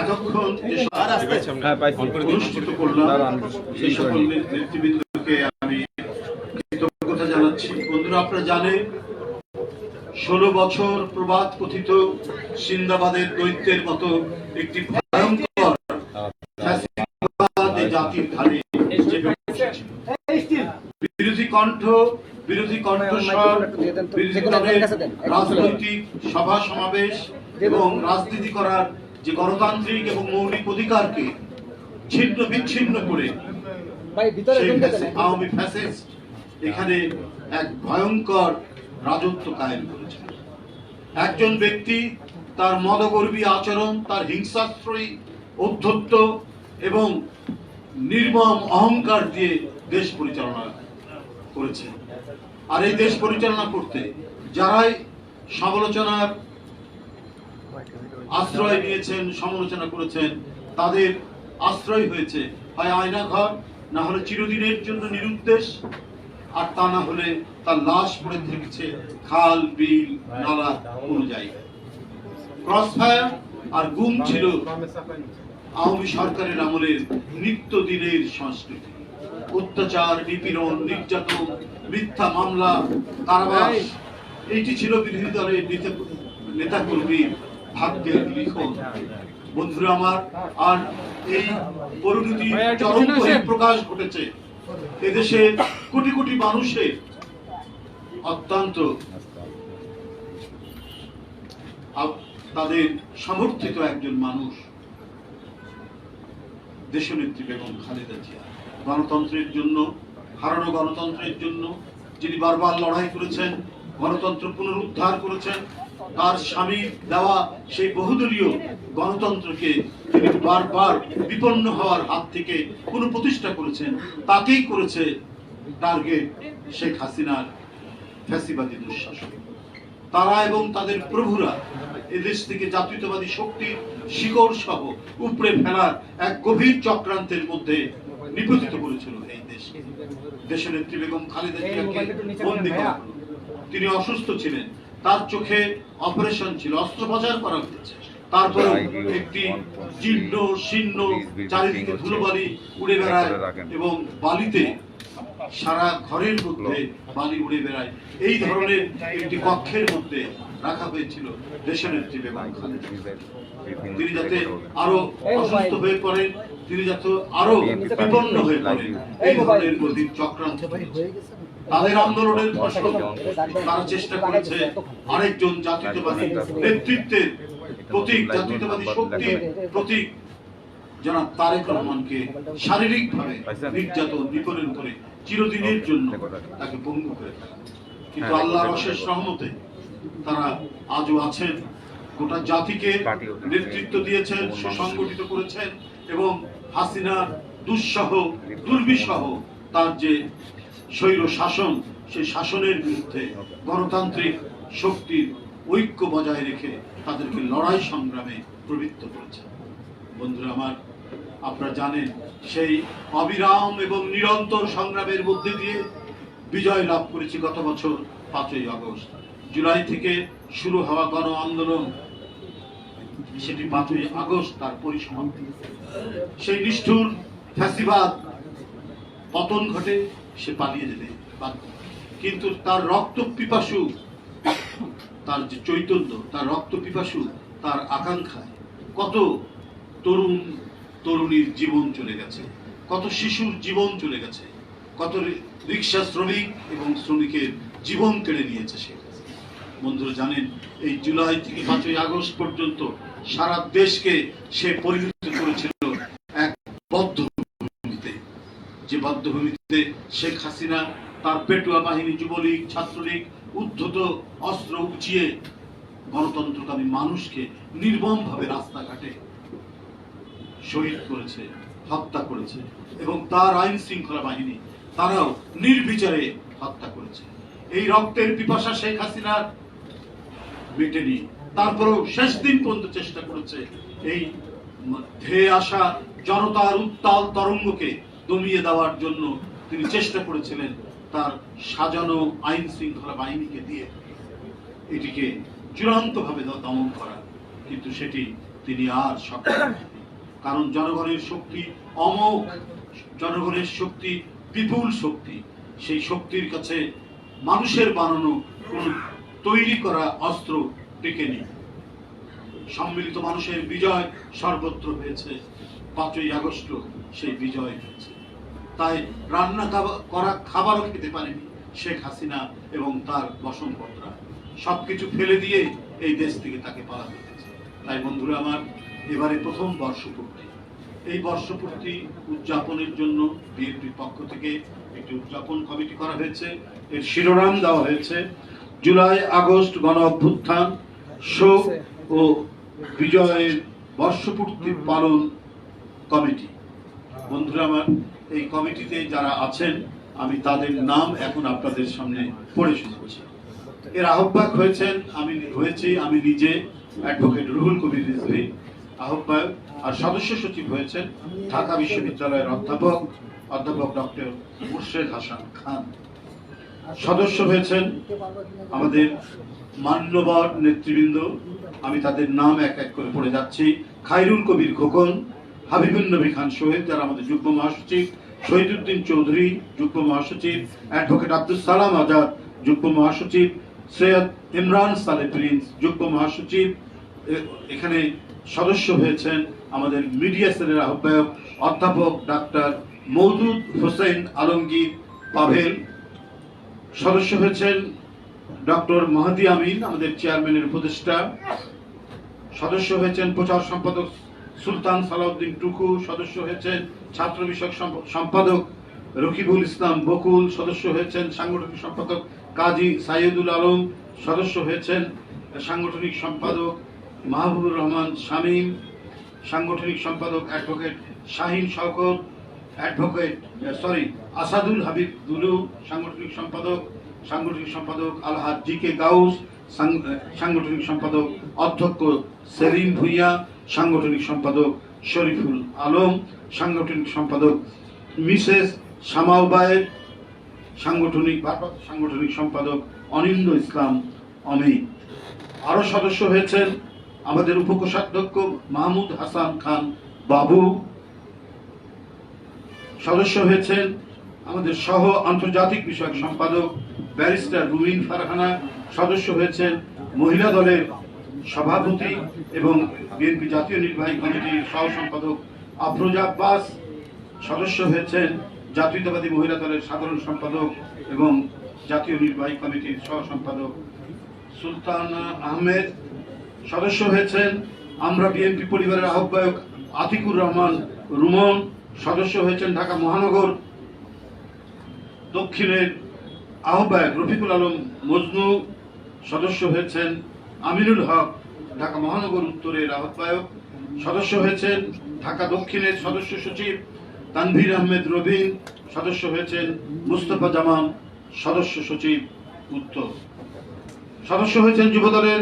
এতক্ষণ যে হ্যাঁ পাইছি। অনুষ্ঠিত করলাম সেই সকল নেতৃবৃন্দকে আমি কৃতজ্ঞতা জানাচ্ছি। বন্ধুরা আপনারা জানেন ষোলো বছর প্রবাদ কথিত সিন্দাবাদের দৈত্যের মতো একটি ভয়ঙ্কর জাতির ধারে বিরোধী কণ্ঠ বিরোধী কণ্ঠস্বর বিরোধী রাজনৈতিক সভা সমাবেশ এবং রাজনীতি করার যে গণতান্ত্রিক এবং মৌলিক অধিকারকে ছিন্ন বিচ্ছিন্ন করে আওয়ামী ফ্যাসিস্ট এখানে এক ভয়ঙ্কর রাজত্ব কায়েম করেছে। একজন ব্যক্তি তার মদগর্বী আচরণ তার হিংসাশ্রয়ী অধ্যত্ত এবং নির্মম অহংকার দিয়ে দেশ পরিচালনা করেছে। আর এই দেশ পরিচালনা করতে যারাই সমালোচনার আশ্রয় নিয়েছেন, সমালোচনা করেছেন, তাদের আশ্রয় হয়েছে। হয় আয়নাঘর, না হলে চিরদিনের জন্য নিরুদ্দেশ, আর তা না হলে তার লাশ পড়ে থেকেছে খাল, বিল, নালা অনুযায়ী। ক্রসফায়ার আর গুম ছিল আওয়ামী সরকারের আমলের নিত্য দিনের সংস্কৃতি। অত্যাচার, নিপীড়ন, নির্যাতন, মিথ্যা মামলা, কারাবাস, এইটি ছিল বিরোধী দলের নেতা- নেতাকর্মীর ভাগ্যের লিখন। বন্ধুরা আমার আর এই পরিণতি চরম প্রকাশ ঘটেছে। এদেশে কোটি কোটি মানুষের অত্যন্ত তাদের সমর্থিত একজন মানুষ। দেশনেত্রী বেগম খালেদা জিয়া। গণতন্ত্রের জন্য হারানো গণতন্ত্রের জন্য যিনি বারবার লড়াই করেছেন গণতন্ত্র পুনরুদ্ধার করেছেন তার স্বামীর দেওয়া সেই বহুদলীয় গণতন্ত্রকে তিনি বারবার বিপন্ন হওয়ার হাত থেকে পুনঃপ্রতিষ্ঠা করেছেন, তাকেই করেছে টার্গেট শেখ হাসিনার ফ্যাসিবাদী দুঃশাসন। তারা এবং তাদের প্রভুরা এদেশ থেকে জাতীয়তাবাদী শক্তির শিকড় সহ উপড়ে ফেলার এক গভীর চক্রান্তের মধ্যে নিপতিত করেছিল এই দেশ। দেশের নেত্রী বেগম খালেদা জিয়াকে বন্দী তিনি অসুস্থ ছিলেন। তার চোখে অপারেশন ছিল অস্ত্রোপচার করা হয়েছে। তারপরে একটি জীর্ণ শীর্ণ চারিদিকে ধুলোবালি উড়ে বেড়ায় এবং বালিতে সারা ঘরের মধ্যে বালি উড়ে বেড়ায়। এই ধরনের একটি কক্ষের মধ্যে রাখা হয়েছিল দেশনেত্রী বেগম খালেদা তিনি যাতে আরও অসুস্থ হয়ে পড়েন তিনি যাতে আরও বিপন্ন হয়ে পড়েন এই ধরনের গতির চক্রান্ত। তাদের আন্দোলনের তারা চেষ্টা করেছে আরেকজন জাতীয়তাবাদী নেতৃত্বের প্রতীক জাতীয়তাবাদী শক্তির প্রতীক জনাব তারেক রহমানকে শারীরিকভাবে নির্যাতন নিপীড়ন করে চিরদিনের জন্য তাকে পঙ্গু করে ফেলা। কিন্তু আল্লাহর অশেষ রহমতে তারা আজও আছেন গোটা জাতিকে নেতৃত্ব দিয়েছেন সুসংগঠিত করেছেন এবং হাসিনা দুঃসহ দুর্বিসহ তার যে স্বৈর শাসন, সেই শাসনের বিরুদ্ধে গণতান্ত্রিক শক্তির ঐক্য বজায় রেখে তাদেরকে লড়াই সংগ্রামে প্রবৃত্ত করেছে। বন্ধুরা আমার, আপনারা জানেন, সেই অবিরাম এবং নিরন্তর সংগ্রামের মধ্যে দিয়ে বিজয় লাভ করেছি গত বছর পাঁচই আগস্ট। জুলাই থেকে শুরু হওয়া গণ আন্দোলন, সেটি পাঁচই আগস্ট তার পরিসমাপ্তি। সেই নিষ্ঠুর ফ্যাসিবাদ পতন ঘটে সে পালিয়ে যেতে কিন্তু তার রক্ত পিপাসু, তার যে চৈতন্য, তার রক্ত পিপাসু, তার আকাঙ্ক্ষায় কত তরুণ তরুণীর জীবন চলে গেছে, কত শিশুর জীবন চলে গেছে, কত রিক্সা শ্রমিক এবং শ্রমিকের জীবন কেড়ে নিয়েছে সে। বন্ধুরা জানেন, এই জুলাই থেকে পাঁচই আগস্ট পর্যন্ত সারা দেশকে সে পরিণত করেছিল এক বদ্ধভূমিতে যে বদ্ধভূমিতে শেখ হাসিনা তার পেটুয়া বাহিনী, যুবলীগ, ছাত্রলীগ উদ্ধত অস্ত্র উঁচিয়ে গণতন্ত্রকামী মানুষকে নির্মমভাবে রাস্তাঘাটে শহীদ করেছে, হত্যা করেছে এবং তার আইন শৃঙ্খলা বাহিনী তারাও নির্বিচারে হত্যা করেছে। এই রক্তের পিপাসা শেখ হাসিনার মেটেনি, তারপরেও শেষ দিন পর্যন্ত চেষ্টা করেছে এই ধেয়ে আসা জনতার উত্তাল তরঙ্গকে দমিয়ে দেওয়ার জন্য তিনি চেষ্টা করেছিলেন তার সাজানো আইন শৃঙ্খলা বাহিনীকে দিয়ে। এটিকে চূড়ান্তভাবে দমন করা। কিন্তু সেটি তিনি আর সক্ষম কারণ জনগণের শক্তি অমোঘ, জনগণের শক্তি বিপুল শক্তি। সেই শক্তির কাছে মানুষের বানানো কোন তৈরি করা অস্ত্র টিকে নেই সম্মিলিত মানুষের বিজয় সর্বত্র হয়েছে। পাঁচই আগস্ট সেই বিজয় হয়েছে। তাই রান্না করা খাবারও খেতে পারেনি শেখ হাসিনা এবং তার বসন্তরা সবকিছু ফেলে দিয়ে এই দেশ থেকে তাকে পালাতে তাই বন্ধুরা আমার, এবারে প্রথম বর্ষপূর্তি। এই বর্ষপূর্তি উদযাপনের জন্য বিএনপির পক্ষ থেকে একটি উদযাপন কমিটি করা হয়েছে। এর শিরোনাম দেওয়া হয়েছে, জুলাই আগস্ট গণ অভ্যুত্থান, শোক ও বিজয়ের বর্ষপূর্তি পালন কমিটি। বন্ধুরা আমার এই কমিটিতে যারা আছেন, আমি তাদের নাম এখন আপনাদের সামনে পড়ে শোনাচ্ছি এর আহ্বায়ক হয়েছেন আমি হয়েছি আমি নিজে অ্যাডভোকেট রুহুল কবির রিজভী আহ্বায়ক আর সদস্য সচিব হয়েছেন ঢাকা বিশ্ববিদ্যালয়ের অধ্যাপক অধ্যাপক ডক্টর মুর্শেদ হাসান খান। সদস্য হয়েছেন আমাদের মান্যবর নেতৃবৃন্দ, আমি তাদের নাম এক এক করে পড়ে যাচ্ছি। খাইরুল কবির খোকন হাবিবুল নবী খান সোহেদ যারা আমাদের যুগ্ম মহাসচিব, শহীদুদ্দিন চৌধুরী, যুগ্ম মহাসচিব, অ্যাডভোকেট আব্দুল সালাম আজাদ, যুগ্ম মহাসচিব, সৈয়দ ইমরান সালে প্রিন্স, যুগ্ম মহাসচিব এখানে সদস্য হয়েছেন আমাদের মিডিয়া সেলের আহ্বায়ক অধ্যাপক ডাক্তার মৌদুদ হোসেন আলমগীর পাভেল। সদস্য হয়েছেন ডক্টর মাহাদি আমিন, আমাদের চেয়ারম্যানের উপদেষ্টা। সদস্য হয়েছেন প্রচার সম্পাদক সুলতান সালাউদ্দিন টুকু সদস্য হয়েছেন ছাত্র বিষয়ক সম্পাদক রকিবুল ইসলাম বকুল সদস্য হয়েছেন সাংগঠনিক সম্পাদক কাজী সাইয়দুল আলম সদস্য হয়েছেন সাংগঠনিক সম্পাদক মাহবুবুর রহমান শামীম, সাংগঠনিক সম্পাদক advocate Shahin Shawkat, advocate sorry Asadul Habib Dulu, সাংগঠনিক সম্পাদক সাংগঠনিক সম্পাদক আলহাজ জি কে গাউস সাংগঠনিক সম্পাদক অধ্যক্ষ সেলিম ভুইয়া সাংগঠনিক সম্পাদক শরীফুল আলম, সাংগঠনিক সম্পাদক মিসেস সামাউবায়ের সাংগঠনিক সাংগঠনিক সম্পাদক অনিন্দ ইসলাম অমিত। আরও সদস্য হয়েছেন আমাদের উপকোষাধ্যক্ষ মাহমুদ হাসান খান বাবু। সদস্য হয়েছেন আমাদের সহ আন্তর্জাতিক বিষয়ক সম্পাদক ব্যারিস্টার রুমিন ফারহানা। সদস্য হয়েছেন মহিলা দলের সভাপতি এবং বিএনপি জাতীয় নির্বাহী কমিটির সহ সম্পাদক আফরোজা আব্বাস সদস্য হয়েছেন জাতীয়তাবাদী মহিলা দলের সাধারণ সম্পাদক এবং জাতীয় নির্বাহী কমিটির সহ সম্পাদক সুলতানা আহমেদ সদস্য হয়েছেন। আমরা বিএনপি পরিবারের আহ্বায়ক আতিকুর রহমান রুমন সদস্য হয়েছেন ঢাকা মহানগর দক্ষিণের আহ্বায়ক রফিকুল আলম মজনু সদস্য হয়েছেন আমিনুল হক, ঢাকা মহানগর উত্তরের আহ্বায়ক, সদস্য হয়েছেন ঢাকা দক্ষিণের সদস্য সচিব তানভীর আহমেদ রবিন, সদস্য হয়েছেন মুস্তফা জামান, সদস্য সচিব উত্তর সদস্য হয়েছেন যুবদলের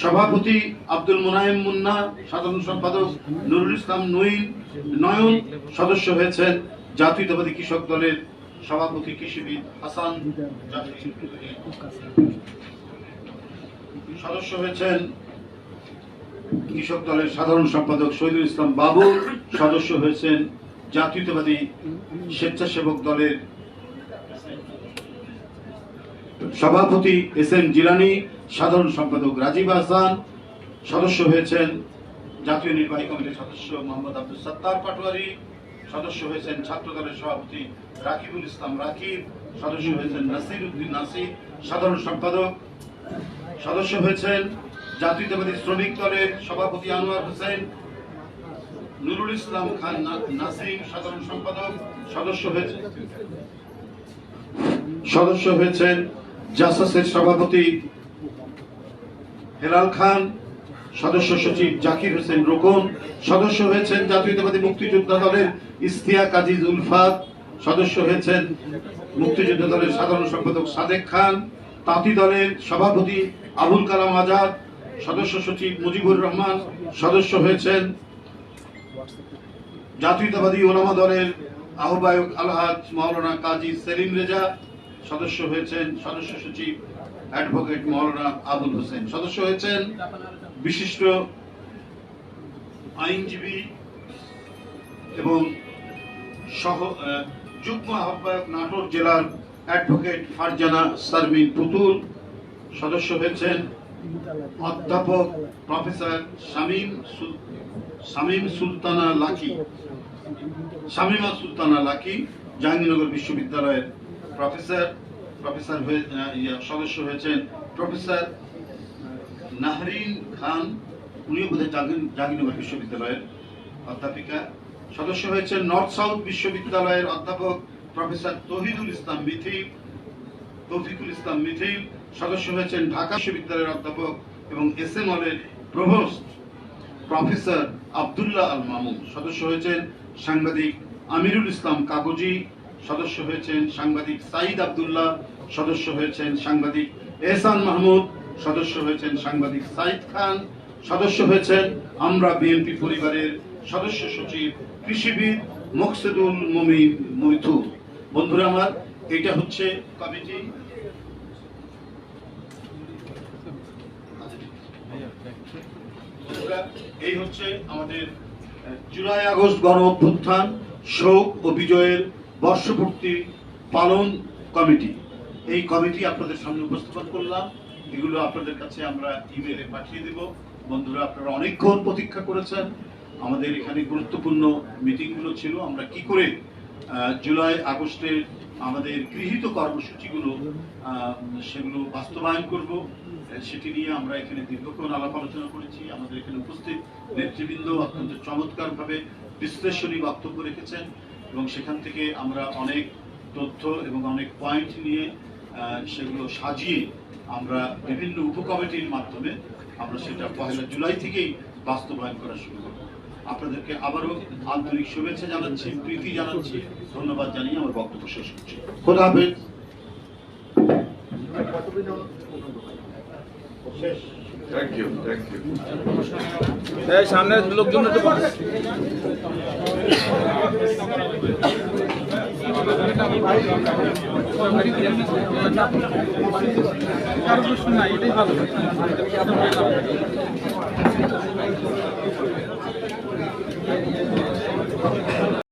সভাপতি আব্দুল মুনায়েম মুন্না, সাধারণ সম্পাদক নুরুল ইসলাম নঈন নয়ন, সদস্য হয়েছেন জাতীয়তাবাদী কৃষক দলের সভাপতি কৃষিবিদ হাসান। সদস্য হয়েছেন কৃষক দলের সাধারণ সম্পাদক শহীদুল ইসলাম বাবু, সদস্য হয়েছেন জাতীয়তাবাদী স্বেচ্ছাসেবক দলের সভাপতি এস এম জিলানি, সাধারণ সম্পাদক রাজীব আহসান, সদস্য হয়েছেন জাতীয় নির্বাহী কমিটির সদস্য মোহাম্মদ আব্দুল সত্তার পাটোয়ারি, সদস্য হয়েছেন ছাত্র দলের সভাপতি রাকিবুল ইসলাম রাকিব, সদস্য হয়েছেন নাসির উদ্দিন নাসির, সাধারণ সম্পাদক সদস্য হয়েছেন জাতীয়তাবাদী শ্রমিক দলের সভাপতি আনোয়ার হোসেন, নুরুল ইসলাম খান নাসিম সাধারণ সম্পাদক সদস্য হয়েছেন। সদস্য হয়েছেন জাসাসের সভাপতি হেলাল খান, সদস্য সচিব জাকির হোসেন রোকন, সদস্য হয়েছেন জাতীয়তাবাদী মুক্তিযোদ্ধা দলের ইস্তিয়া কাজিজ উলফাত সদস্য হয়েছেন মুক্তিযোদ্ধা দলের সাধারণ সম্পাদক সাদেক খান তাঁতি দলের সভাপতি আবুল কালাম আজাদ, সদস্য সচিব মুজিবুর রহমান, সদস্য হয়েছেন জাতীয়তাবাদী ওলামা দলের আহ্বায়ক আলহাজ মাওলানা কাজী সেলিম রেজা, সদস্য হয়েছেন সদস্য সচিব অ্যাডভোকেট মাওলানা আবুল হোসেন। সদস্য হয়েছেন বিশিষ্ট আইনজীবী এবং সহ যুগ্ম আহ্বায়ক নাটোর জেলার অ্যাডভোকেট ফারজানা সারমিন পুতুল, সদস্য হয়েছেন অধ্যাপক প্রফেসর শামীম শামীম সুলতানা লাকি। শামীমা সুলতানা লাকি, জাহাঙ্গীরনগর বিশ্ববিদ্যালয়ের প্রফেসর প্রফেসর হয়ে সদস্য হয়েছেন প্রফেসর নাহরিন খান, উনিও বোধহয় জাহাঙ্গীর- জাহাঙ্গীরনগর বিশ্ববিদ্যালয়ের অধ্যাপিকা। সদস্য হয়েছেন নর্থ সাউথ বিশ্ববিদ্যালয়ের অধ্যাপক প্রফেসর তহিদুল ইসলাম মিথিল তৌফিকুল ইসলাম মিথিল সদস্য হয়েছেন ঢাকা বিশ্ববিদ্যালয়ের অধ্যাপক এবং এস এম হলের প্রভোস্ট প্রফেসর আব্দুল্লাহ আল মামুন সদস্য হয়েছেন সাংবাদিক আমিরুল ইসলাম কাগজি। সদস্য হয়েছেন সাংবাদিক সাইদ আবদুল্লাহ। সদস্য হয়েছেন সাংবাদিক এহসান মাহমুদ। সদস্য হয়েছেন সাংবাদিক সাইদ খান। সদস্য হয়েছেন আমরা বিএনপি পরিবারের সদস্য সচিব কৃষিবিদ মকসেদুল মমিন মৈথু বন্ধুরা আমার, এটা হচ্ছে কমিটি। এই হচ্ছে আমাদের জুলাই আগস্ট গণ অভ্যুত্থান, শোক ও বিজয়ের বর্ষপূর্তি পালন কমিটি। এই কমিটি আপনাদের সামনে উপস্থাপন করলাম। এগুলো আপনাদের কাছে আমরা ইমেলে পাঠিয়ে দেব। বন্ধুরা, আপনারা অনেকক্ষণ প্রতীক্ষা করেছেন। আমাদের এখানে গুরুত্বপূর্ণ মিটিংগুলো ছিল। আমরা কি করে জুলাই আগস্টের আমাদের গৃহীত কর্মসূচিগুলো সেগুলো বাস্তবায়ন করব। সেটি নিয়ে আমরা এখানে দীর্ঘক্ষণ আলাপ আলোচনা করেছি। আমাদের এখানে উপস্থিত নেতৃবৃন্দ অত্যন্ত চমৎকারভাবে বিশ্লেষণী বক্তব্য রেখেছেন এবং সেখান থেকে আমরা অনেক তথ্য এবং অনেক পয়েন্ট নিয়ে সেগুলো সাজিয়ে আমরা বিভিন্ন উপকমিটির মাধ্যমে আমরা সেটা পহেলা জুলাই থেকেই বাস্তবায়ন করা শুরু করব। আপনাদেরকে আবারও আন্তরিক শুভেচ্ছা জানাচ্ছি প্রীতি জানাচ্ছি ধন্যবাদ জানিয়ে আমার বক্তব্য শেষ করছি। খোদা হাফেজ। সামনের লোকজন। কারও প্রশ্ন নাই এটাই ভালো।